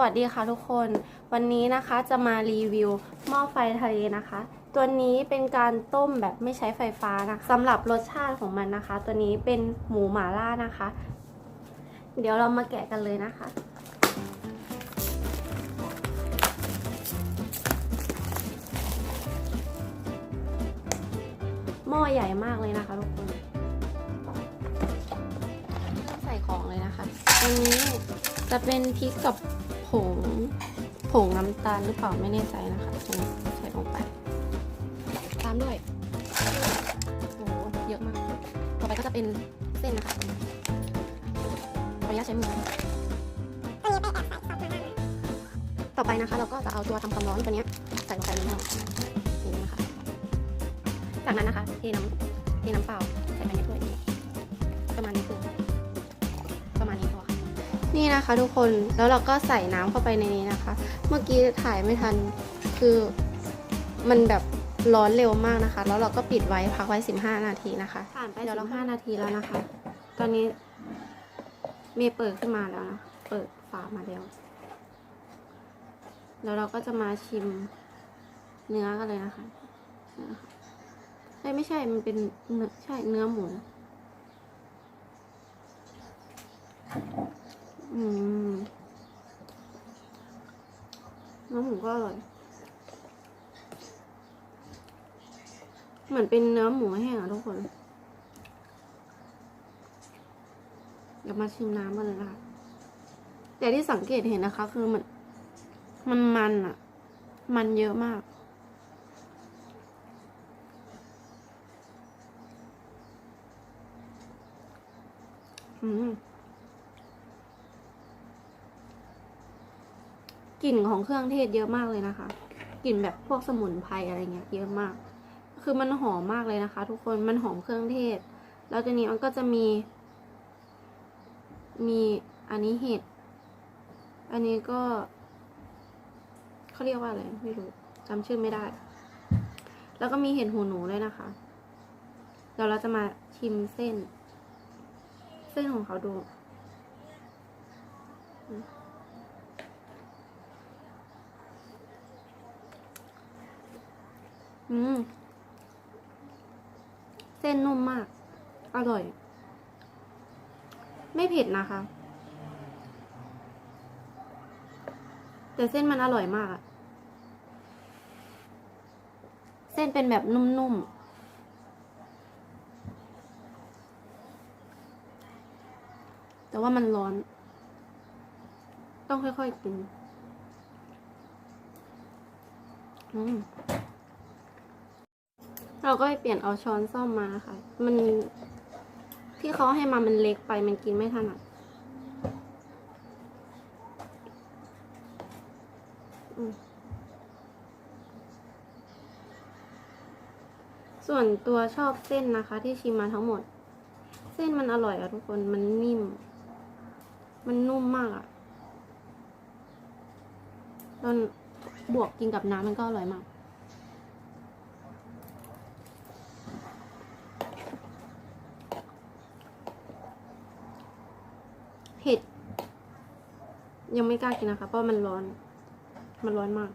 วัสดีค่ะทุกคน วันนี้นะคะจะมารีวิวหม้อไฟทะเลนะคะ ตัวนี้เป็นการต้มแบบไม่ใช้ไฟฟ้านะสำหรับรสชาติของมันนะคะ ตัวนี้เป็นหมูหมาล่านะคะ เดี๋ยวเรามาแกะกันเลยนะคะหม้อใหญ่มากเลยนะคะทุกคนใส่ของเลยนะคะ อันนี้จะเป็นพริกกับ งผงน้ำตาลหรือเปล่าไม่แน่ใจนะคะตรงนี้ใส่ลงไป ตามด้วยโอ้โหเยอะมากต่อไปก็จะเป็นเส้นนะคะขออนุญาตใช้มือนะคะต่อไปนะคะ เราก็จะเอาตัวทำความร้อนตัวเนี้ยใส่ลงไปในหม้ออย่างนี้นะคะ จากนั้นนะคะเทน้ำเทน้ำเปล่าใส่ไปในถ้วยนี้ นี่นะคะทุกคนแล้วเราก็ใส่น้ำเข้าไปในนี้นะคะ เมื่อกี้ถ่ายไม่ทันคือมันแบบร้อนเร็วมากนะคะ แล้วเราก็ปิดไว้พักไว้ 15 นาทีนะคะผ่านไปเดี๋ยวเรา5นาทีแล้วนะคะ ตอนนี้เมย์เปิดขึ้นมาแล้วนะเปิดฝามาแล้ว แล้วเราก็จะมาชิมเนื้อกันเลยนะคะนี่นะคะเอ้ยไม่ใช่มันเป็นเนื้อใช่เนื้อหมู อืมเนื้อหมูก็อร่อย เหมือนเป็นเนื้อหมูแห้งอะทุกคน เดี๋ยวมาชิมน้ำกันเลยนะคะแต่ที่สังเกตเห็นนะคะ คือมัน มันมันอะมันเยอะมากอืม กลิ่นของเครื่องเทศเยอะมากเลยนะคะ กลิ่นแบบพวกสมุนไพรอะไรเงี้ยเยอะมาก คือมันหอมมากเลยนะคะ ทุกคน มันหอมเครื่องเทศ แล้วตัวนี้มันก็จะมี มีอันนี้เห็ด อันนี้ก็เขาเรียกว่าอะไรไม่รู้จำชื่อไม่ได้ แล้วก็มีเห็ดหูหนูด้วยนะคะ เดี๋ยวเราจะมาชิมเส้น เส้นของเขาดู อืม เส้นนุ่มมาก อร่อย ไม่เผ็ดนะคะ แต่เส้นมันอร่อยมากอะเส้นเป็นแบบนุ่มๆ แต่ว่ามันร้อน ต้องค่อยๆกิน อืม เราก็ไปเปลี่ยนเอาช้อนซ่อมมาค่ะ มันที่เขาให้มามันเล็กไปมันกินไม่ถนัดอืมส่วนตัวชอบเส้นนะคะ ที่ชิมมาทั้งหมด เส้นมันอร่อยอะทุกคนมันนิ่ม มันนุ่มมากอะตอนบวกกินกับน้ำมันก็อร่อยมาก เผ็ด ยังไม่กล้ากินนะคะ เพราะมันร้อน มันร้อนมาก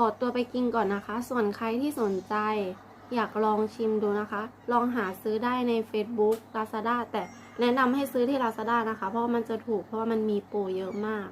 ขอตัวไปกินก่อนนะคะ ส่วนใครที่สนใจ อยากลองชิมดูนะคะ ลองหาซื้อได้ใน Facebook Lazada แต่แนะนำให้ซื้อที่ Lazada นะคะ เพราะมันจะถูกเพราะว่ามันมีโปรเยอะมาก